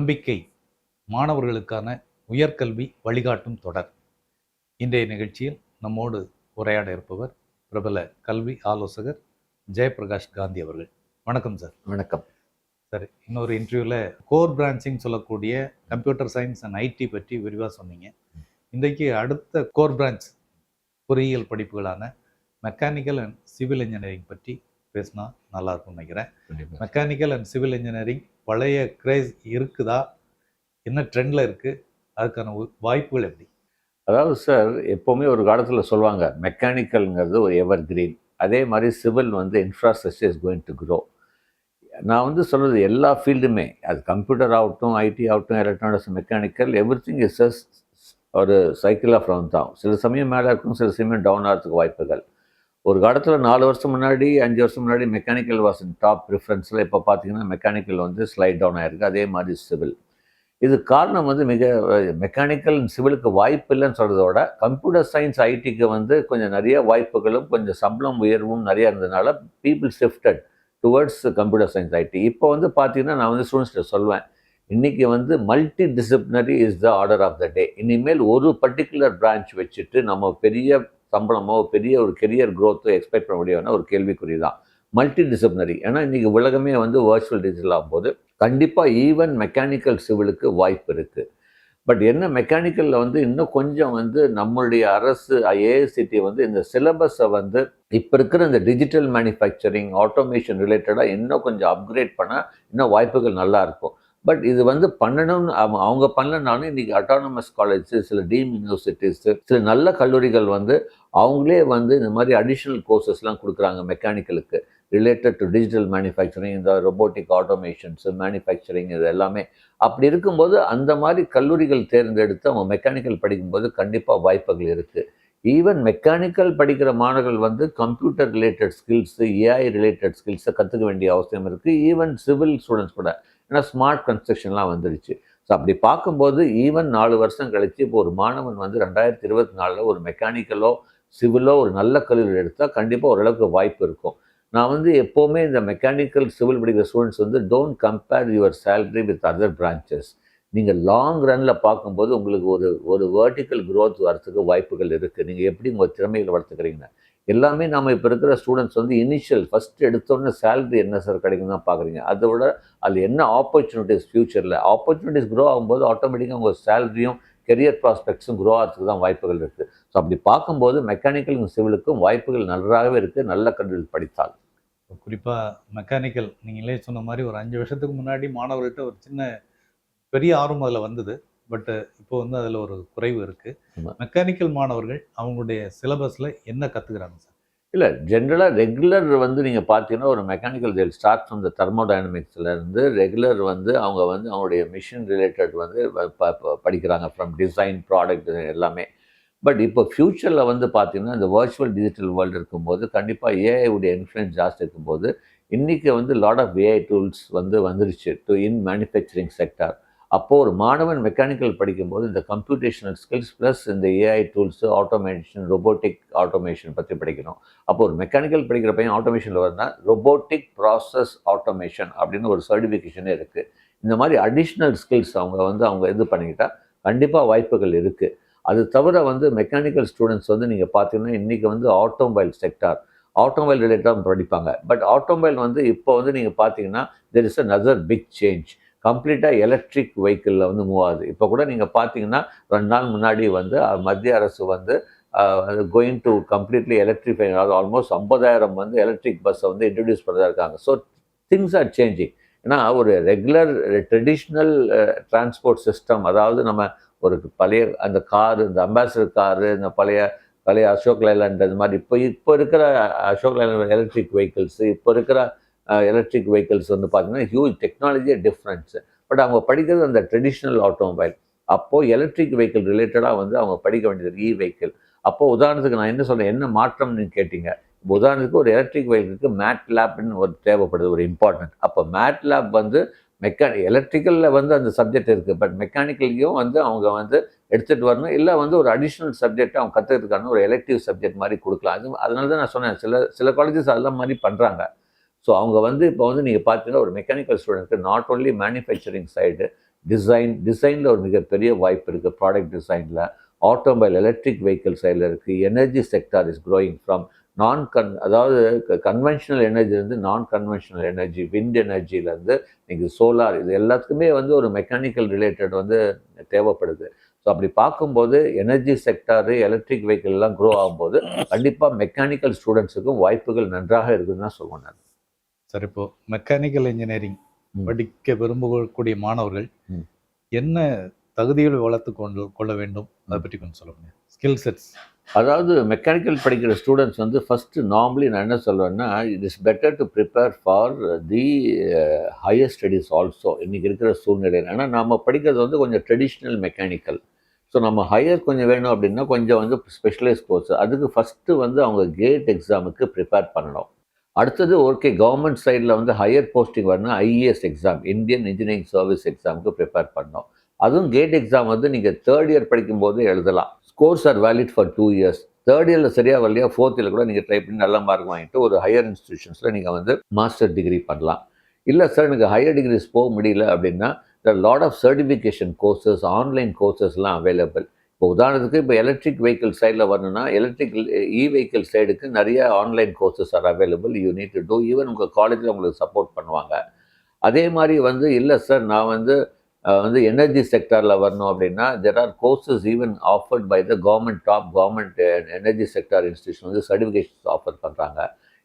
நம்பிக்கை மாணவர்களுக்கான உயர்கல்வி வழிகாட்டும் தொடர். இன்றைய நிகழ்ச்சியில் நம்மோடு உரையாட இருப்பவர் பிரபல கல்வி ஆலோசகர் ஜெயபிரகாஷ் காந்தி அவர்கள். வணக்கம் சார். வணக்கம். சார் இன்னொரு இன்டர்வியூவில் கோர் பிரான்ச்சிங் சொல்லக்கூடிய கம்ப்யூட்டர் சயின்ஸ் அண்ட் ஐடி பற்றி விரிவாக சொன்னீங்க. இன்றைக்கு அடுத்த கோர் பிரான்ச் பொறியியல் படிப்புகளான மெக்கானிக்கல் அண்ட் சிவில் இன்ஜினியரிங் பற்றி பேசினா நல்லா இருக்கும்னு நினைக்கிறேன். மெக்கானிக்கல் அண்ட் சிவில் இன்ஜினியரிங் பழைய கிரேஸ் இருக்குதா? என்ன ட்ரெண்டில் இருக்குது அதுக்கான வாய்ப்புகள் எப்படி? அதாவது சார் எப்போவுமே ஒரு காலத்தில் சொல்லுவாங்க மெக்கானிக்கல்ங்கிறது ஒரு எவர் கிரீன் அதே மாதிரி சிவில் வந்து infrastructure is going to grow நான் வந்து சொல்கிறது எல்லா ஃபீல்டுமே அது கம்ப்யூட்டர் ஆகட்டும் ஐடி ஆகட்டும் electronics mechanical everything is ஒரு சைக்கிள் ஆஃப் ரவுண்ட் தான் சில சமயம் மேலே இருக்கும் சில சமயம் டவுன் ஆகிறதுக்கு வாய்ப்புகள். ஒரு காலத்தில் நாலு வருஷம் முன்னாடி அஞ்சு வருஷம் முன்னாடி மெக்கானிக்கல் வாஸ் டாப் ப்ரிஃபரன்ஸில் இப்போ பார்த்தீங்கன்னா மெக்கானிக்கல் வந்து ஸ்லைட் டவுன் ஆயிருக்கு. அதே மாதிரி சிவில் இது காரணம் வந்து மிக மெக்கானிக்கல் சிவிலுக்கு வாய்ப்பு இல்லைன்னு சொல்கிறதோட கம்ப்யூட்டர் சயின்ஸ் ஐடிக்கு வந்து கொஞ்சம் நிறைய வாய்ப்புகளும் கொஞ்சம் சம்பளம் உயர்வும் நிறைய இருந்ததுனால people shifted towards computer science IT இப்போ வந்து பார்த்தீங்கன்னா நான் வந்து ஸ்டூடெண்ட்ஸ்கிட்ட சொல்வேன் இன்றைக்கி வந்து multidisciplinary is the order of the day இனிமேல் ஒரு பர்டிகுலர் பிரான்ச் வச்சுட்டு நம்ம பெரிய சம்பளமோ பெரிய ஒரு கெரியர் க்ரோத்தோ எக்ஸ்பெக்ட் பண்ண முடியும்னா ஒரு கேள்விக்குறி தான் மல்டி டிசிப்ளினரி ஏன்னா இன்றைக்கி உலகமே வந்து வேர்ச்சுவல் டிஜிட்டல் ஆகும்போது கண்டிப்பாக ஈவன் மெக்கானிக்கல் சிவிலுக்கு வாய்ப்பு இருக்குது பட் என்ன மெக்கானிக்கலில் வந்து இன்னும் கொஞ்சம் வந்து நம்மளுடைய அரசு ஏஐசிடி வந்து இந்த சிலபஸை வந்து இப்போ இருக்கிற இந்த டிஜிட்டல் மேனுஃபேக்சரிங் ஆட்டோமேஷன் ரிலேட்டடாக இன்னும் கொஞ்சம் அப்கிரேட் பண்ணால் இன்னும் வாய்ப்புகள் நல்லாயிருக்கும் பட் இது வந்து பண்ணணும்னு அவங்க அவங்க பண்ணலனாலும் இன்றைக்கி அட்டானமஸ் காலேஜ் சில டீம் யூனிவர்சிட்டிஸு சில நல்ல கல்லூரிகள் வந்து அவங்களே வந்து இந்த மாதிரி அடிஷ்னல் கோர்சஸ்லாம் கொடுக்குறாங்க மெக்கானிக்கலுக்கு ரிலேட்டட் டு டிஜிட்டல் மேனுஃபேக்சரிங் இந்த ரொபோட்டிக் ஆட்டோமேஷன்ஸு மேனுஃபேக்சரிங் இது எல்லாமே. அப்படி இருக்கும்போது அந்த மாதிரி கல்லூரிகள் தேர்ந்தெடுத்து அவங்க மெக்கானிக்கல் படிக்கும்போது கண்டிப்பாக வாய்ப்புகள் இருக்குது ஈவன் மெக்கானிக்கல் படிக்கிற மாணவர்கள் வந்து computer related skills AI related ஸ்கில்ஸை கற்றுக்க வேண்டிய அவசியம் இருக்குது ஈவன் சிவில் ஸ்டூடெண்ட்ஸ் கூட. ஏன்னா ஸ்மார்ட் கன்ஸ்ட்ரக்ஷன்லாம் வந்துடுச்சு ஸோ அப்படி பார்க்கும்போது ஈவன் நாலு வருஷம் கழித்து இப்போ ஒரு மாணவன் வந்து ரெண்டாயிரத்தி இருபத்தி நாலில் ஒரு மெக்கானிக்கலோ சிவிலோ ஒரு நல்ல கல்லூரி எடுத்தால் கண்டிப்பாக ஓரளவுக்கு வாய்ப்பு இருக்கும். நான் வந்து எப்போவுமே இந்த மெக்கானிக்கல் சிவில் படிக்கிற ஸ்டூடெண்ட்ஸ் வந்து don't compare your salary with other branches நீங்கள் லாங் ரனில் பார்க்கும்போது உங்களுக்கு ஒரு ஒரு வேர்ட்டிக்கல் க்ரோத் வரத்துக்கு வாய்ப்புகள் இருக்குது நீங்கள் எப்படி உங்கள் திறமைகளை வளர்த்துக்கிறீங்க எல்லாமே நாம் இப்போ இருக்கிற ஸ்டூடெண்ட்ஸ் வந்து இனிஷியல் ஃபஸ்ட்டு எடுத்தோடனே சேலரி என்ன சார் கிடைக்கும் தான் பார்க்குறீங்க அதை விட அது என்ன ஆப்பர்ச்சுனிட்டிஸ் ஃப்யூச்சரில் ஆப்பர்ச்சுனிட்டிஸ் க்ரோ ஆகும்போது ஆட்டோமேட்டிக்காக உங்கள் சேலரியும் கெரியர் ப்ராஸ்பெக்ட்ஸும் க்ரோ ஆகிறதுக்கு தான் வாய்ப்புகள் இருக்குது ஸோ அப்படி பார்க்கும்போது மெக்கானிக்கல் சிவிலுக்கும் வாய்ப்புகள் நன்றாகவே இருக்குது நல்ல கல்வியில் படித்தால். குறிப்பாக மெக்கானிக்கல் நீங்களே சொன்ன மாதிரி ஒரு அஞ்சு வருஷத்துக்கு முன்னாடி மாணவர்கிட்ட ஒரு சின்ன பெரிய ஆர்வம் அதில் வந்தது. பட் இப்போ வந்து அதில் ஒரு குறைவு இருக்குது. மெக்கானிக்கல் மாணவர்கள் அவங்களுடைய சிலபஸில் என்ன கற்றுக்குறாங்க சார்? இல்லை ஜென்ரலாக ரெகுலர் வந்து நீங்கள் பார்த்தீங்கன்னா ஒரு மெக்கானிக்கல் தேல் ஸ்டார்ட் ஃப்ரம் த இருந்து ரெகுலர் வந்து அவங்க வந்து அவங்களுடைய மிஷின் ரிலேட்டட் வந்து படிக்கிறாங்க. ஃப்ரம் டிசைன் ப்ராடக்ட் எல்லாமே. பட் இப்போ ஃப்யூச்சரில் வந்து பார்த்தீங்கன்னா இந்த வர்ச்சுவல் டிஜிட்டல் வேர்ல்டு இருக்கும்போது கண்டிப்பாக ஏஐ உடைய இன்ஃப்ளூயன்ஸ் ஜாஸ்தி இருக்கும்போது இன்றைக்கி வந்து லாட் ஆஃப் ஏஐ டூல்ஸ் வந்து வந்துருச்சு டு இன் மேனுஃபேக்சரிங் செக்டார் அப்போது ஒரு மாணவன் மெக்கானிக்கல் படிக்கும்போது இந்த கம்ப்யூட்டேஷனல் ஸ்கில்ஸ் ப்ளஸ் இந்த AI tools automation robotic automation பற்றி படிக்கணும். அப்போ ஒரு மெக்கானிக்கல் படிக்கிற பையன் ஆட்டோமேஷனில் வந்தால் ரொபோட்டிக் ப்ராசஸ் ஆட்டோமேஷன் அப்படின்னு ஒரு சர்டிஃபிகேஷனே இருக்குது இந்த மாதிரி அடிஷ்னல் ஸ்கில்ஸ் அவங்க வந்து அவங்க இது பண்ணிக்கிட்டால் கண்டிப்பாக வாய்ப்புகள் இருக்குது அது தவிர வந்து மெக்கானிக்கல் ஸ்டூடெண்ட்ஸ் வந்து நீங்கள் பார்த்தீங்கன்னா இன்றைக்கி வந்து ஆட்டோமொபைல் செக்டார் ஆட்டோமொபைல் ரிலேட்டடாக படிப்பாங்க. பட் ஆட்டோமொபைல் வந்து இப்போ வந்து நீங்கள் பார்த்தீங்கன்னா there is a big change கம்ப்ளீட்டாக எலக்ட்ரிக் வெஹிக்கிளில் வந்து மூவ் ஆகுது. இப்போ கூட நீங்கள் பார்த்தீங்கன்னா ரெண்டு நாள் முன்னாடி வந்து மத்திய அரசு வந்து கோயிங் டு கம்ப்ளீட்லி எலக்ட்ரிஃபை அதாவது ஆல்மோஸ்ட் ஐம்பதாயிரம் வந்து எலக்ட்ரிக் பஸ்ஸை வந்து இன்ட்ரடியூஸ் பண்ணுறதா இருக்காங்க. ஸோ திங்ஸ் ஆர் சேஞ்சிங் ஏன்னா ஒரு ரெகுலர் ட்ரெடிஷ்னல் டிரான்ஸ்போர்ட் சிஸ்டம் அதாவது நம்ம ஒரு பழைய அந்த காரு இந்த அம்பாசிடர் காரு இந்த பழைய பழைய அசோக் லைலாண்ட் அது மாதிரி இப்போ இப்போ இருக்கிற அசோக் லைலாண்ட் எலக்ட்ரிக் வெஹிக்கிள்ஸு இப்போ இருக்கிற எலக்ட்ரிக் வெஹிக்கிள்ஸ் வந்து பார்த்தீங்கன்னா ஹியூஜ் டெக்னாலஜியே டிஃப்ரென்ஸு பட் அவங்க படிக்கிறது அந்த ட்ரெடிஷ்னல் ஆட்டோமொபைல் அப்போது எலக்ட்ரிக் வெஹிக்கிள் ரிலேட்டடாக வந்து அவங்க படிக்க வேண்டியது இ வெஹிக்கிள் அப்போது உதாரணத்துக்கு நான் என்ன சொன்னேன் என்ன மாற்றம்னு கேட்டிங்க? இப்போ உதாரணத்துக்கு ஒரு எலக்ட்ரிக் வெஹிக்கிளுக்கு மேட் லேப்னு ஒரு தேவைப்படுது ஒரு இம்பார்ட்டன்ட் அப்போ மேட் லேப் வந்து மெக்கானி எலக்ட்ரிக்கலில் வந்து அந்த சப்ஜெக்ட் இருக்குது பட் மெக்கானிக்கல்லையும் வந்து அவங்க வந்து எடுத்துகிட்டு வரணும். இல்லை வந்து ஒரு அடிஷ்னல் சப்ஜெக்ட் அவங்க கற்றுக்கிறதுக்கான ஒரு எலக்டிவ் சப்ஜெக்ட் மாதிரி கொடுக்கலாம். அது அதனால தான் நான் சொன்னேன். சில சில காலேஜஸ் அதெல்லாம் மாதிரி பண்ணுறாங்க ஸோ அவங்க வந்து இப்போ வந்து நீங்கள் பார்த்தீங்கன்னா ஒரு mechanical ஸ்டூடெண்ட்க்கு not only manufacturing side design டிசைனில் ஒரு மிகப்பெரிய வாய்ப்பு இருக்குது ப்ராடக்ட் டிசைனில் ஆட்டோமொபைல் எலக்ட்ரிக் வெஹிக்கிள் சைடில் இருக்குது energy sector is growing from நான் கன் அதாவது கன்வென்ஷனல் எனர்ஜிலேருந்து நான் கன்வென்ஷனல் எனர்ஜி விண்ட் எனர்ஜிலேருந்து நீங்கள் சோலார் இது எல்லாத்துக்குமே வந்து ஒரு மெக்கானிக்கல் ரிலேட்டட் வந்து தேவைப்படுது. ஸோ அப்படி பார்க்கும்போது எனர்ஜி செக்டாரு எலக்ட்ரிக் வெஹிக்கிள்லாம் க்ரோ ஆகும்போது கண்டிப்பாக மெக்கானிக்கல் ஸ்டூடெண்ட்ஸுக்கும் வாய்ப்புகள் நன்றாக இருக்குதுன்னு தான் சொல்லுவேன் நான். சார் இப்போ மெக்கானிக்கல் இன்ஜினியரிங். படிக்க விரும்பக்கூடிய மாணவர்கள். என்ன தகுதிகளை வளர்த்து கொண்டு கொள்ள வேண்டும்? அதை பற்றி கொஞ்சம் சொல்லுங்க ஸ்கில் செட்ஸ் அதாவது மெக்கானிக்கல் படிக்கிற ஸ்டூடெண்ட்ஸ் வந்து ஃபஸ்ட்டு நார்மலி நான் என்ன சொல்லுவேன்னா it is better to prepare for the higher studies also இன்றைக்கி இருக்கிற சூழ்நிலையில். ஏன்னா நம்ம படிக்கிறது வந்து கொஞ்சம் ட்ரெடிஷ்னல் மெக்கானிக்கல் ஸோ நம்ம ஹையர் கொஞ்சம் வேணும் அப்படின்னா கொஞ்சம் வந்து ஸ்பெஷலைஸ் கோர்ஸ் அதுக்கு ஃபஸ்ட்டு வந்து அவங்க கேட் எக்ஸாமுக்கு ப்ரிப்பேர் பண்ணணும். அடுத்தது ஓகே கவர்மெண்ட் சைடில் வந்து ஹையர் போஸ்டிங் வரணும் IAS exam Indian engineering service எக்ஸாமுக்கு ப்ரிப்பேர் பண்ணோம் அதுவும் கேட் எக்ஸாம் வந்து நீங்கள் தேர்ட் இயர் படிக்கும்போது எழுதலாம். Scores are valid for two years third இயரில் சரியாக வரலையா ஃபோர்த் இயர் கூட நீங்கள் ட்ரை பண்ணி நல்ல மார்க் வாங்கிட்டு ஒரு ஹையர் இன்ஸ்டியூஷன்ஸில் நீங்கள் வந்து மாஸ்டர் டிகிரி பண்ணலாம். இல்லை சார் எனக்கு ஹையர் டிகிரிஸ் போக முடியல அப்படின்னா the lot of certification courses online கோர்சஸ்லாம் available இப்போ உதாரணத்துக்கு இப்போ எலக்ட்ரிக் வெஹிக்கிள் சைடில் வரணும்னா எலக்ட்ரிக் இ வெஹிக்கிள் சைடுக்கு நிறைய online courses are available you need to do even உங்கள் காலேஜில் உங்களுக்கு சப்போர்ட் பண்ணுவாங்க. அதே மாதிரி வந்து இல்லை சார் நான் வந்து வந்து எனர்ஜி செக்டாரில் வரணும் அப்படின்னா there are courses even offered by the government top government energy sector institution வந்து சர்டிஃபிகேஷன்ஸ் ஆஃபர் பண்ணுறாங்க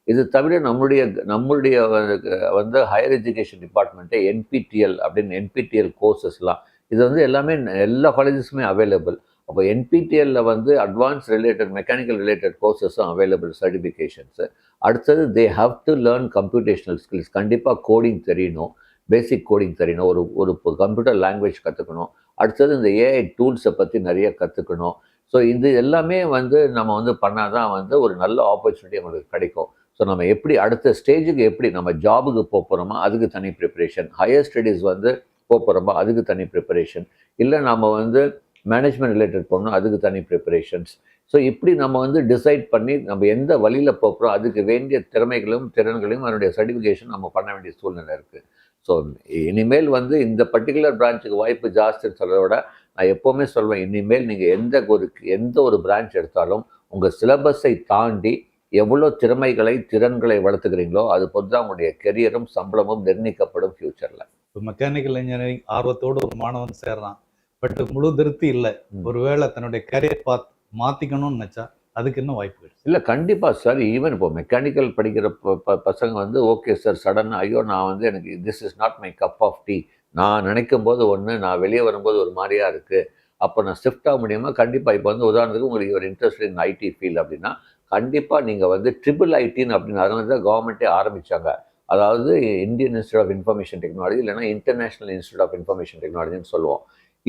இது தவிர நம்மளுடைய நம்மளுடைய வந்து- வந்து ஹையர் எஜுகேஷன் டிபார்ட்மெண்ட்டே என்பிடிஎல் அப்படின்னு என்பிடிஎல் கோர்சஸ்லாம் இது வந்து எல்லாமே எல்லா காலேஜஸுமே அவைலபிள் அப்போ என்பிடிஎல்லில் வந்து அட்வான்ஸ் ரிலேட்டட் மெக்கானிக்கல் ரிலேட்டட் கோர்சஸும் அவைலபிள் சர்டிஃபிகேஷன்ஸு அடுத்தது they have to learn computational skills கண்டிப்பாக கோடிங் தெரியணும். பேசிக் கோடிங் தெரியணும். ஒரு ஒரு கம்ப்யூட்டர் லாங்குவேஜ் கற்றுக்கணும் அடுத்தது இந்த ஏஐ டூல்ஸை பற்றி நிறைய கற்றுக்கணும் ஸோ இது எல்லாமே வந்து நம்ம வந்து பண்ணால் தான் வந்து ஒரு நல்ல ஆப்பர்ச்சுனிட்டி நம்மளுக்கு கிடைக்கும். ஸோ நம்ம எப்படி அடுத்த ஸ்டேஜுக்கு எப்படி நம்ம ஜாபுக்கு போகிறோமோ அதுக்கு தனி ப்ரிப்பரேஷன் ஹையர் ஸ்டடீஸ் வந்து போக போகிறோமோ அதுக்கு தனி ப்ரிப்பரேஷன் இல்லை நம்ம வந்து மேனேஜ்மெண்ட் ரிலேட்டட் போகணும் அதுக்கு தனி ப்ரிப்பரேஷன்ஸ் ஸோ இப்படி நம்ம வந்து டிசைட் பண்ணி நம்ம எந்த வழியில் போகிறோம் அதுக்கு வேண்டிய திறமைகளும் திறன்களையும் அதனுடைய சர்டிஃபிகேஷன் நம்ம பண்ண வேண்டிய சூழ்நிலை இருக்குது ஸோ இனிமேல் வந்து இந்த பர்டிகுலர் பிரான்ச்சுக்கு வாய்ப்பு ஜாஸ்தின்னு சொல்கிறத விட நான் எப்போவுமே சொல்வேன் இனிமேல் நீங்கள் எந்த ஒரு எந்த ஒரு பிரான்ச் எடுத்தாலும் உங்கள் சிலபஸை தாண்டி எவ்வளோ திறமைகளை திறன்களை வளர்த்துக்கிறீங்களோ அது பொறுத்து தான் உங்களுடைய கெரியரும் சம்பளமும் நிர்ணயிக்கப்படும் ஃப்யூச்சரில் இப்போ மெக்கானிக்கல் இன்ஜினியரிங் ஆர்வத்தோடு ஒரு மாணவன் சேர்றான். பட் முழு திருப்தி இல்லை. ஒருவேளை தன்னுடைய கரியர் பாத் மாத்திக்கணும்னு நினைச்சா அதுக்கு என்ன வாய்ப்பு இல்லை கண்டிப்பாக சார் ஈவன் இப்போ மெக்கானிக்கல் படிக்கிற ப- பசங்க வந்து ஓகே சார் சடனாக ஐயோ நான் வந்து எனக்கு this is not my cup of tea நான் நினைக்கும் போது ஒன்று நான் வெளியே வரும்போது ஒரு மாதிரியா இருக்குது அப்போ நான் ஷிஃப்ட் ஆக முடியுமா? கண்டிப்பாக இப்போ வந்து உதாரணத்துக்கு உங்களுக்கு ஒரு இன்ட்ரெஸ்ட் இன் ஐடி ஃபீல்ட் அப்படின்னா கண்டிப்பாக நீங்கள் வந்து ட்ரிபிள் ஐடின்னு அப்படின்னு அதனால தான் கவர்மெண்ட்டே ஆரம்பித்தாங்க அதாவது Indian institute of information technology இல்லைன்னா இன்டர்நேஷனல் இன்ஸ்டியூட் ஆஃப் இன்ஃபர்மேஷன் டெக்னாலஜின்னு சொல்லுவோம்.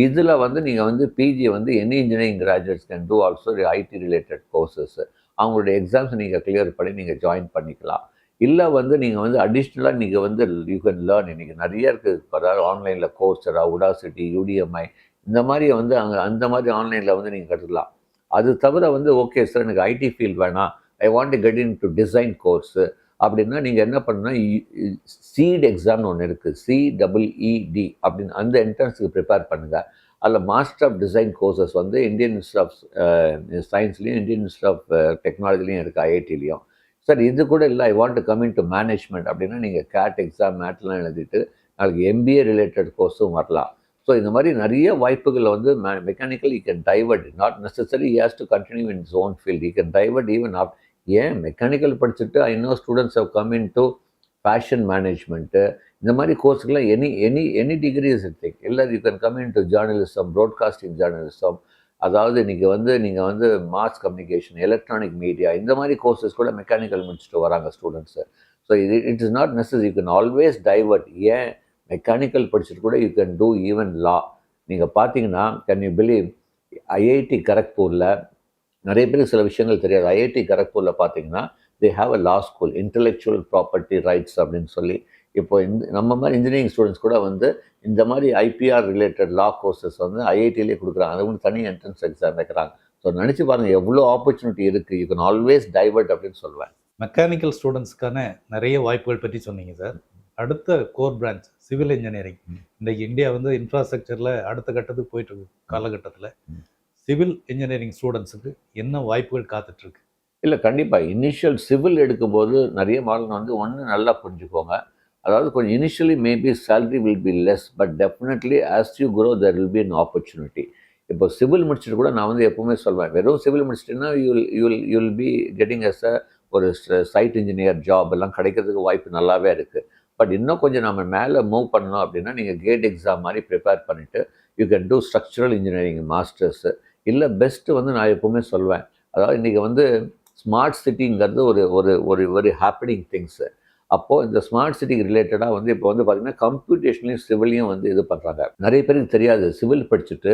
இதில் வந்து நீங்கள் வந்து பிஜி வந்து any engineering graduates can do also IT related courses அவங்களுடைய எக்ஸாம்ஸ் நீங்கள் கிளியர் பண்ணி நீங்கள் ஜாயின் பண்ணிக்கலாம். இல்லை வந்து நீங்கள் வந்து அடிஷ்னலாக நீங்கள் வந்து யூ கேன் லேர்ன் இன்றைக்கி நிறைய இருக்குது பரவாயில்ல ஆன்லைனில் கோர்ஸரா உடாசிட்டி யூடிஎம்ஐ இந்த மாதிரி வந்து அங்கே அந்த மாதிரி ஆன்லைனில் வந்து நீங்கள் கற்றுக்கலாம் அது தவிர வந்து ஓகே சார் எனக்கு ஐடி ஃபீல்ட் வேணாம். I want to get into design course அப்படின்னா நீங்கள் என்ன பண்ணுன்னா சீட் எக்ஸாம்னு ஒன்று இருக்குது சி அப்படின்னு அந்த என்ட்ரன்ஸுக்கு ப்ரிப்பேர் பண்ணுங்கள் அதில் மாஸ்டர் ஆஃப் டிசைன் கோர்சஸ் வந்து இந்தியன் இன்ஸ்டியூட் ஆஃப் சயின்ஸ்லேயும் இந்தியன் இன்ஸ்டியூட் ஆஃப் டெக்னாலஜிலையும் இருக்குது ஐஐடிலையும் சார் இது கூட இல்லை I want to come into management அப்படின்னா நீங்கள் கேட் எக்ஸாம் மேட்லாம் எழுதிட்டு நாளைக்கு எம்பிஏ ரிலேட்டட் கோர்ஸும் வரலாம். ஸோ இந்த மாதிரி நிறைய வாய்ப்புகளை வந்து mechanical you can divert not necessary has to continue in own field you can divert even up ஏன்? மெக்கானிக்கல் படிச்சுட்டு I know students how come into fashion management இந்த மாதிரி கோர்ஸ்க்கெலாம் any any any degree is thing இல்லை you can come into journalism broadcasting journalism அதாவது நீங்கள் வந்து நீங்கள் வந்து மாஸ் கம்யூனிகேஷன் எலக்ட்ரானிக் மீடியா இந்த மாதிரி கோர்சஸ் கூட மெக்கானிக்கல் முடிச்சுட்டு வராங்க ஸ்டூடெண்ட்ஸு ஸோ இது it is not necessary you can always divert ஏன்? மெக்கானிக்கல் படிச்சுட்டு கூட you can do even law நீங்கள் பார்த்தீங்கன்னா கேன் யூ பிலீவ் ஐஐடி கரக்பூரில் நிறைய பேருக்கு சில விஷயங்கள் தெரியாது. ஐஐடி கரக்பூரில் பார்த்தீங்கன்னா they have a law school intellectual property rights அப்படின்னு சொல்லி இப்போ இந்த நம்ம மாதிரி இன்ஜினியரிங் ஸ்டூடெண்ட்ஸ் கூட வந்து இந்த மாதிரி ஐபிஆர் ரிலேட்டட் லா கோர்சஸ் வந்து ஐஐடியிலே கொடுக்குறாங்க. அது வந்து தனி என்ட்ரன்ஸ் எக்ஸாம் வைக்கிறாங்க. ஸோ நினச்சி பாருங்கள் எவ்வளோ ஆப்பர்ச்சுனிட்டி இருக்குது யூ கேன் ஆல்வேஸ் டைவர்ட் அப்படின்னு சொல்லுவேன். மெக்கானிக்கல் ஸ்டூடெண்ட்ஸ்க்கான நிறைய வாய்ப்புகள் பற்றி சொன்னீங்க சார் அடுத்த கோர் பிரான்ச் சிவில் இன்ஜினியரிங். இன்றைக்கு இந்தியா வந்து இன்ஃப்ராஸ்ட்ரக்சரில் அடுத்த கட்டத்துக்கு போயிட்டு இருக்கு காலகட்டத்தில். சிவில் இன்ஜினியரிங் ஸ்டூடெண்ட்ஸுக்கு என்ன வாய்ப்புகள் காத்துட்ருக்கு? இல்லை கண்டிப்பாக இனிஷியல் சிவில் எடுக்கும்போது நிறைய மாடல் வந்து ஒன்று நல்லா புரிஞ்சுக்கோங்க. அதாவது கொஞ்சம் initially maybe salary will be less but definitely as you grow there will be an opportunity இப்போ சிவில் முடிச்சுட்டு கூட நான் வந்து எப்பவுமே சொல்வேன் வெறும் civil முடிச்சுட்டுன்னா you'll you'll you'll be getting as a ஒரு சைட் இன்ஜினியர் ஜாப் எல்லாம் கிடைக்கிறதுக்கு வாய்ப்பு நல்லாவே இருக்குது பட் இன்னும் கொஞ்சம் நம்ம மேலே மூவ் பண்ணோம் அப்படின்னா நீங்கள் கேட் எக்ஸாம் மாதிரி ப்ரிப்பேர் பண்ணிவிட்டு you can do structural engineering masters இல்லை பெஸ்ட்டு வந்து நான் எப்போவுமே சொல்வேன். அதாவது இன்றைக்கி வந்து ஸ்மார்ட் சிட்டிங்கிறது ஒரு ஒரு ஒரு வெரி ஹாப்பனிங் திங்ஸு அப்போது இந்த ஸ்மார்ட் சிட்டிக்கு ரிலேட்டடாக வந்து இப்போ வந்து பார்த்திங்கன்னா கம்ப்யூட்டேஷன்லையும் சிவிலையும் வந்து இது பண்ணுறாங்க நிறைய பேருக்கு தெரியாது. சிவில் படிச்சுட்டு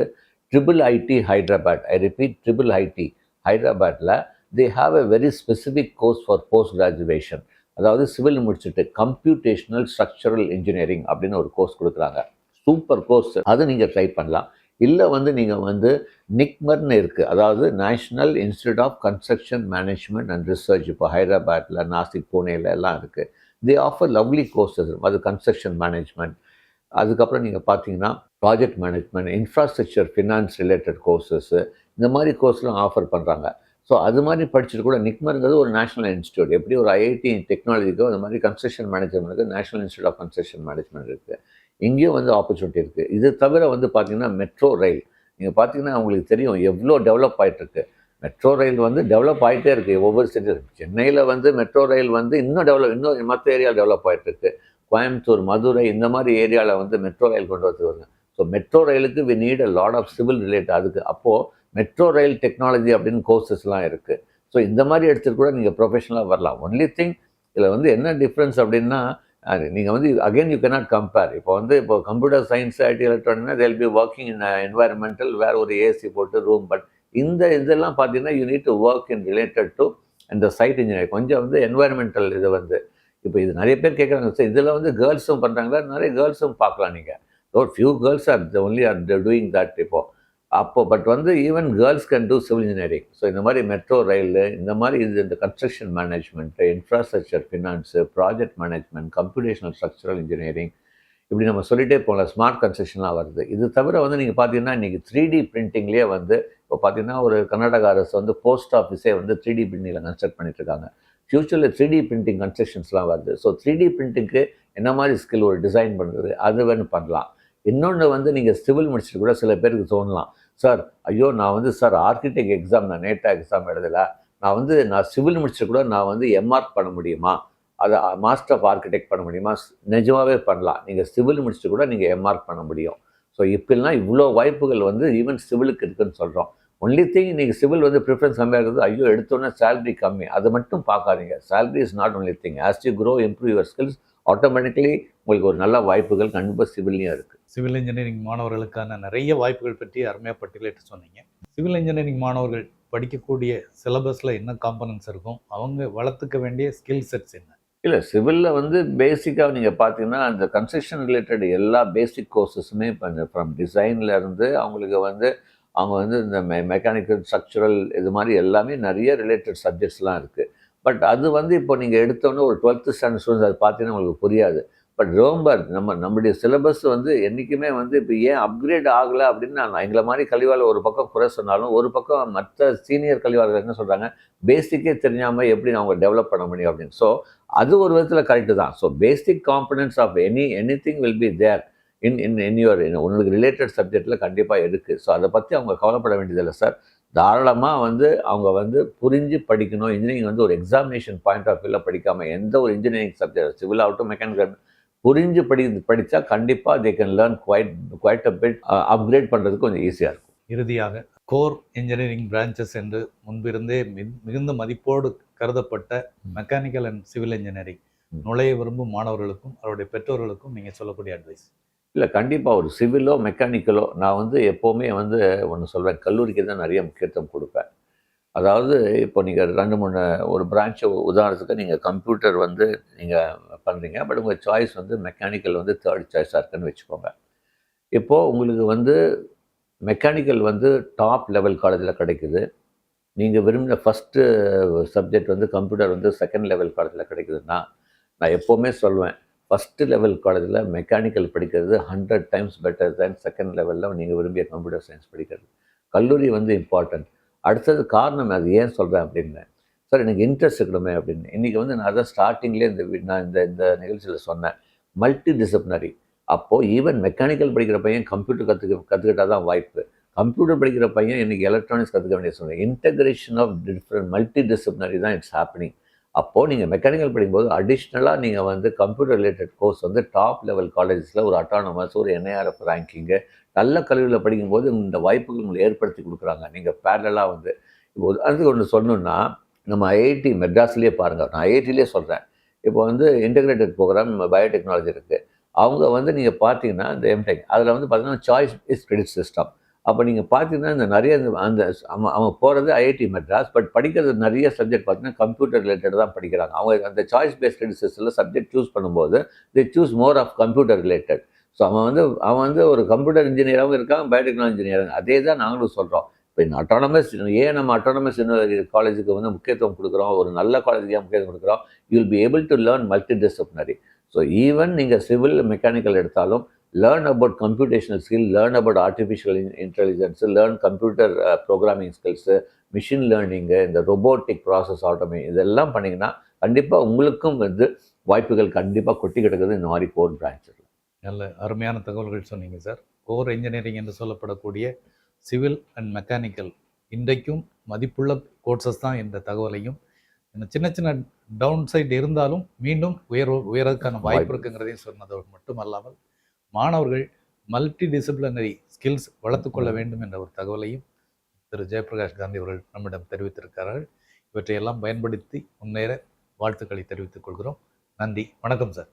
triple IT Hyderabad I repeat triple IT ஹைதராபாத்தில் they have a very specific course for post graduation அதாவது சிவில் முடிச்சுட்டு கம்ப்யூட்டேஷனல் ஸ்ட்ரக்சரல் இன்ஜினியரிங் அப்படின்னு ஒரு கோர்ஸ் கொடுக்குறாங்க. சூப்பர் கோர்ஸ் அது நீங்கள் ட்ரை பண்ணலாம். இல்லை வந்து நீங்கள் வந்து நிக்மர்னு இருக்குது அதாவது national institute of construction management and research இப்போ ஹைதராபாத்தில் நாசிக் புனேல எல்லாம் இருக்குது தே ஆஃபர் லவ்லி கோர்சஸ் அது கன்ஸ்ட்ரக்ஷன் மேனேஜ்மெண்ட் அதுக்கப்புறம் நீங்கள் பார்த்தீங்கன்னா project management infrastructure finance related courses இந்த மாதிரி கோர்ஸ்லாம் ஆஃபர் பண்ணுறாங்க ஸோ அது மாதிரி படிச்சுட்டு கூட நிக்மருங்கிறது ஒரு நேஷனல் இன்ஸ்டியூட் எப்படி ஒரு ஐஐடி டெக்னாலஜிக்கோ அந்த மாதிரி construction மேனேஜ்மெண்ட்டுக்கு national institute of construction management இருக்குது இங்கேயும் வந்து ஆப்பர்ச்சுனிட்டி இருக்குது இது தவிர வந்து பார்த்திங்கன்னா மெட்ரோ ரயில் நீங்கள் பார்த்தீங்கன்னா உங்களுக்கு தெரியும் எவ்வளோ டெவலப் ஆகிட்டுருக்கு மெட்ரோ ரயில் வந்து டெவலப் ஆகிட்டே இருக்குது ஒவ்வொரு சிட்டி சென்னையில் வந்து மெட்ரோ ரயில் வந்து இன்னும் டெவலப் இன்னும் மற்ற ஏரியா டெவலப் ஆகிட்டுருக்கு கோயம்புத்தூர் மதுரை இந்த மாதிரி ஏரியாவில் வந்து மெட்ரோ ரயில் கொண்டு வந்துருவாங்க ஸோ மெட்ரோ ரயிலுக்கு we need a lot of civil relate அதுக்கு அப்போது மெட்ரோ ரயில் டெக்னாலஜி அப்படின்னு கோர்சஸ்லாம் இருக்குது ஸோ இந்த மாதிரி எடுத்துட்டு கூட நீங்கள் ப்ரொஃபஷனலாக வரலாம். ஒன்லி திங் இதில் வந்து என்ன டிஃப்ரென்ஸ் அப்படின்னா அது நீங்கள் வந்து அகைன் யூ cannot கம்பேர் இப்போ வந்து இப்போ computer science ID எலக்ட்ரானிக்னா they'll be working in environmental வேறு ஒரு ஏசி போட்டு ரூம் பட் இந்த இதெல்லாம் பார்த்தீங்கன்னா you need to work in related to இந்த சைட் இன்ஜினியரிங் கொஞ்சம் வந்து என்வாயர்மெண்டல் இது வந்து. இப்போ இது நிறைய பேர் கேட்குறாங்க சார் இதில் வந்து கேர்ள்ஸும் பண்ணுறாங்களா நிறைய கேர்ள்ஸும் பார்க்கலாம் நீங்கள் ஒரு few girls are only are doing that இப்போ. அப்போ பட் வந்து even girls can do civil engineering so இந்த மாதிரி மெட்ரோ ரயில் இந்த மாதிரி இது இந்த construction management infrastructure finance project management computational structural engineering இப்படி நம்ம சொல்லிகிட்டே போகலாம். ஸ்மார்ட் கன்ஸ்ட்ரக்ஷன்லாம் வருது. இது தவிர வந்து நீங்கள் பார்த்தீங்கன்னா இன்றைக்கி த்ரீ டி பிரிண்டிங்லேயே வந்து இப்போ பார்த்தீங்கன்னா ஒரு கர்நாடக அரசு வந்து போஸ்ட் ஆஃபீஸே வந்து த்ரீ டி பிரிண்டிங்கில் கன்ஸ்ட்ரக்ட் பண்ணிட்டுருக்காங்க ஃப்யூச்சரில் த்ரீ டி பிரிண்டிங் கன்ஸ்ட்ரக்ஷன்ஸ்லாம் வருது. ஸோ த்ரீ டி பிரிண்டிங்க்கு என்ன மாதிரி ஸ்கில் ஒரு டிசைன் பண்ணுறது அது வேணும் பண்ணலாம். இன்னொன்று வந்து நீங்கள் சிவில் முடிச்சுட்டு கூட சில பேருக்கு தோணலாம். சார் ஐயோ நான் வந்து சார் ஆர்கிடெக்ட் எக்ஸாம் நான் நேட்டா எக்ஸாம் எழுதல. நான் வந்து நான் சிவில் முடிச்சுட்டு கூட நான் வந்து எம்ஆர்க் பண்ண முடியுமா? அதை மாஸ்டர் ஆஃப் ஆர்கிடெக்ட் பண்ண முடியுமா? நிஜமாகவே பண்ணலாம். நீங்கள் சிவில் முடிச்சுட்டு கூட நீங்கள் எம்ஆர்க் பண்ண முடியும். ஸோ இப்படிலாம் இவ்வளோ வாய்ப்புகள் வந்து ஈவன் சிவிலுக்கு இருக்குன்னு சொல்கிறோம் ஒன்லி திங் நீங்கள் சிவில் வந்து ப்ரிஃபரன்ஸ் கம்மியாக இருக்குது. ஐயோ எடுத்தோன்னே சேலரி கம்மி. அதை மட்டும் பார்க்காதீங்க. Salary is not only thing as you grow improve your skills automatically உங்களுக்கு ஒரு நல்ல வாய்ப்புகள் கண்டிப்பாக சிவில்லையும் இருக்குது சிவில் இன்ஜினியரிங் மாணவர்களுக்கான நிறைய வாய்ப்புகள் பற்றி அருமையாக பட்டியலிட்டு சொன்னீங்க. சிவில் இன்ஜினியரிங் மாணவர்கள் படிக்கக்கூடிய சிலபஸில் என்ன காம்பனன்ஸ் இருக்கும்? அவங்க வளர்த்துக்க வேண்டிய ஸ்கில் செட்ஸ் என்ன? இல்லை சிவிலில் வந்து பேசிக்காக நீங்கள் பார்த்தீங்கன்னா அந்த கன்ஸ்ட்ரக்ஷன் ரிலேட்டட் எல்லா பேசிக் கோர்சஸுமே இப்போ ஃப்ரம் டிசைனில் இருந்து அவங்களுக்கு வந்து அவங்க வந்து இந்த மெ மெக்கானிக்கல் ஸ்ட்ரக்சரல் இது மாதிரி எல்லாமே நிறைய ரிலேட்டட் சப்ஜெக்ட்ஸ்லாம் இருக்குது பட் அது வந்து இப்போ நீங்கள் எடுத்தோன்னே ஒரு டுவெல்த்து ஸ்டாண்டர்ட் ஸ்டூடெண்ட்ஸ் அது பார்த்தீங்கன்னா உங்களுக்கு புரியாது. பட் ரொம்ப நம்ம நம்முடைய சிலபஸ் வந்து என்றைக்குமே வந்து இப்போ ஏன் அப்கிரேட் ஆகலை அப்படின்னு நான் எங்களை மாதிரி கல்வியாளர் ஒரு பக்கம் குறை சொன்னாலும் ஒரு பக்கம் மற்ற சீனியர் கழிவாளர்கள் என்ன சொல்கிறாங்க பேசிக்கே தெரியாமல் எப்படி அவங்க டெவலப் பண்ண முடியும் அப்படின்னு. ஸோ அது ஒரு விதத்தில் கரெக்டு தான். So basic components of any any thing will be there in in in your உங்களுக்கு ரிலேட்டட் சப்ஜெக்டில் கண்டிப்பாக இருக்குது ஸோ அதை பற்றி அவங்க கவலைப்பட வேண்டியதில்லை சார் தாராளமாக வந்து அவங்க வந்து புரிஞ்சு படிக்கணும். இன்ஜினியரிங் வந்து ஒரு எக்ஸாமினேஷன் பாயிண்ட் ஆஃப் வியூவில் படிக்காமல் எந்த ஒரு இன்ஜினியரிங் சப்ஜெக்ட் சிவில் ஆகட்டும் மெக்கானிக்கல் புரிஞ்சு படி படித்தா கண்டிப்பாக they can learn quite quite a bit upgrade பண்ணுறதுக்கு கொஞ்சம் ஈஸியாக இருக்கும். இறுதியாக கோர் இன்ஜினியரிங் பிரான்ச்சஸ் என்று முன்பிருந்தே மிகுந்த மதிப்போடு கருதப்பட்ட மெக்கானிக்கல் அண்ட் சிவில் இன்ஜினியரிங். நுழைய விரும்பும் மாணவர்களுக்கும் அவருடைய பெற்றோர்களுக்கும் நீங்கள் சொல்லக்கூடிய அட்வைஸ் இல்லை கண்டிப்பாக ஒரு சிவிலோ மெக்கானிக்கலோ நான் வந்து எப்போவுமே வந்து ஒன்று சொல்வேன் கல்லூரிக்கு தான் நிறைய முக்கியத்துவம் கொடுப்பேன். அதாவது இப்போ நீங்கள் ரெண்டு மூணு ஒரு பிரான்ச்சை உதாரணத்துக்கு நீங்கள் கம்ப்யூட்டர் வந்து நீங்கள் பண்ணுறீங்க பட் உங்கள் சாய்ஸ் வந்து மெக்கானிக்கல் வந்து தேர்ட் சாய்ஸாக இருக்குன்னு வச்சுக்கோங்க. இப்போது உங்களுக்கு வந்து மெக்கானிக்கல் வந்து டாப் லெவல் காலேஜில் கிடைக்குது. நீங்கள் விரும்பின ஃபஸ்ட்டு சப்ஜெக்ட் வந்து கம்ப்யூட்டர் வந்து செகண்ட் லெவல் காலேஜில் கிடைக்குதுன்னா நான் எப்போவுமே சொல்வேன் ஃபஸ்ட்டு லெவல் காலேஜில் மெக்கானிக்கல் படிக்கிறது hundred times better than second லெவலில் நீங்கள் விரும்பிய கம்ப்யூட்டர் சயின்ஸ் படிக்கிறது. கல்லூரி வந்து இம்பார்ட்டன்ட் அடுத்தது காரணம் அது ஏன் சொல்கிறேன் அப்படின்னு சார் எனக்கு இன்ட்ரெஸ்ட் இருக்கணுமே அப்படின்னு. இன்றைக்கி வந்து நான் அதான் ஸ்டார்டிங்லேயே இந்த நான் இந்த இந்த நிகழ்ச்சியில் சொன்னேன். மல்டி டிசிப்ளினரி அப்போது ஈவன் மெக்கானிக்கல் படிக்கிற பையன் கம்ப்யூட்டர் கற்றுக்க கற்றுக்கிட்டால் தான் வாய்ப்பு. கம்ப்யூட்டர் படிக்கிற பையன் இன்றைக்கி எலக்ட்ரானிக்ஸ் கற்றுக்க வேண்டிய சொல்கிறேன் integration of different multi disciplinary தான் இட்ஸ் ஹேப்பனிங் அப்போது நீங்கள் மெக்கானிக்கல் படிக்கும்போது அடிஷ்னலாக நீங்கள் வந்து கம்ப்யூட்டர் ரிலேட்டட் கோர்ஸ் வந்து டாப் லெவல் காலேஜஸில் ஒரு அட்டானமஸ் ஒரு என்ஐஆர்எஃப் ரேங்கிங்கு நல்ல கல்வியில் படிக்கும்போது இந்த வாய்ப்புகள் உங்களுக்கு ஏற்படுத்தி கொடுக்குறாங்க. நீங்கள் பேரலாக வந்து இப்போ அதுக்கு ஒன்று சொல்லணுன்னா நம்ம ஐஐடி மெட்ராஸ்லேயே பாருங்கள் நான் ஐஐடிலே சொல்கிறேன் இப்போ வந்து இன்டகிரேட்டட் ப்ரோக்ராம் பயோடெக்னாலஜி இருக்குது அவங்க வந்து நீங்கள் பார்த்தீங்கன்னா இந்த எம்டெக் அதில் வந்து பார்த்தீங்கன்னா சாய்ஸ் இஸ் கிரெடிட் சிஸ்டம் அப்போ நீங்கள் பார்த்தீங்கன்னா இந்த நிறைய இந்த அந்த அவன் அவன் போகிறது ஐஐடி மெட்ராஸ் பட் படிக்கிறது நிறைய சப்ஜெக்ட் பார்த்தீங்கன்னா கம்ப்யூட்டர் ரிலேட்டட் தான் படிக்கிறாங்க. அவங்க அந்த choice based credit subject choose பண்ணும்போது they choose more of computer related so அவன் வந்து அவன் வந்து ஒரு கம்ப்யூட்டர் இன்ஜினியராகவும் இருக்கான் பயோடெக்னாலஜி இன்ஜினியரிங் அதே தான் நாங்களும் சொல்கிறோம் இப்போ இந்த அட்டானமஸ் ஏன் நம்ம அட்டானமஸ் காலேஜுக்கு வந்து முக்கியத்துவம் கொடுக்குறோம்? ஒரு நல்ல காலேஜுக்கு ஏன் முக்கியத்துவம் கொடுக்குறோம்? You will be able to learn multi disciplinary so even நீங்கள் சிவில் மெக்கானிக்கல் எடுத்தாலும் learn about computational skill learn about artificial intelligence learn computer programming skills machine learning இந்த ரொபோட்டிக் ப்ராசஸ் ஆட்டோமே இதெல்லாம் பண்ணிங்கன்னா கண்டிப்பாக உங்களுக்கும் வந்து வாய்ப்புகள் கண்டிப்பாக கொட்டி கிடக்குது இந்த மாதிரி கோர் பிரான்ச்சில் நல்ல அருமையான தகவல்கள் சொன்னீங்க சார் கோர் இன்ஜினியரிங் என்று சொல்லப்படக்கூடிய சிவில் அண்ட் மெக்கானிக்கல் இன்றைக்கும் மதிப்புள்ள கோர்சஸ் தான் என்ற தகவலையும் இந்த சின்ன சின்ன டவுன் சைடு இருந்தாலும் மீண்டும் உயர் உயரதுக்கான வாய்ப்பு. இருக்குங்கிறதையும் சொன்னதோடு மட்டுமல்லாமல் மாணவர்கள் மல்டி டிசிப்ளினரி ஸ்கில்ஸ் வளர்த்துக்கொள்ள வேண்டும் என்ற ஒரு தகவலையும் திரு. ஜெயபிரகாஷ் காந்தி அவர்கள் நம்மிடம் தெரிவித்திருக்கிறார்கள். இவற்றையெல்லாம் பயன்படுத்தி முன்னேற வாழ்த்துக்களை தெரிவித்துக் கொள்கிறோம். நன்றி. வணக்கம் சார்.